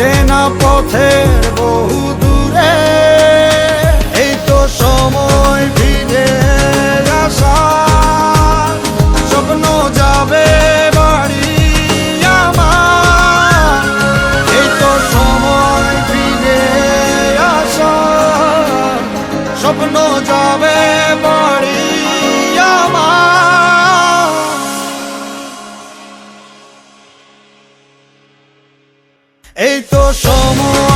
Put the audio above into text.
চেনা পথের বহু দূরে। এই তো সময়